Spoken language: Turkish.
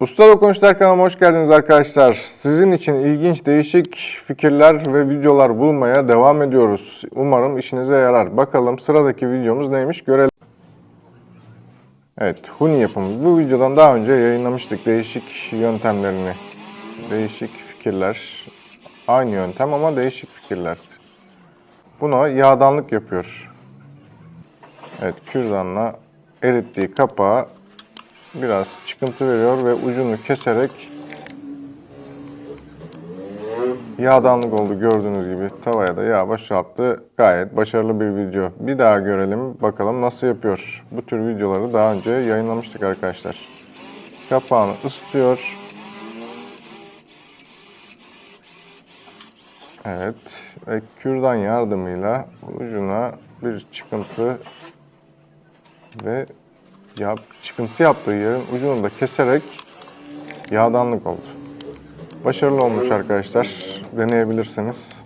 Usta Dokunuşlar kanalıma hoş geldiniz arkadaşlar. Sizin için ilginç, değişik fikirler ve videolar bulmaya devam ediyoruz. Umarım işinize yarar. Bakalım sıradaki videomuz neymiş görelim. Evet, Huni yapımı. Bu videodan daha önce yayınlamıştık değişik yöntemlerini. Değişik fikirler. Aynı yöntem ama değişik fikirler. Buna yağdanlık yapıyor. Evet, kürdanla erittiği kapağı biraz çıkıntı veriyor ve ucunu keserek yağdanlık oldu gördüğünüz gibi. Tavaya da yağ boşalttı. Gayet başarılı bir video. Bir daha görelim bakalım nasıl yapıyor. Bu tür videoları daha önce yayınlamıştık arkadaşlar. Kapağını ısıtıyor. Evet ve kürdan yardımıyla ucuna bir çıkıntı ve ya çıkıntı yaptığı yerin ucunu da keserek yağdanlık oldu. Başarılı olmuş arkadaşlar. Deneyebilirsiniz.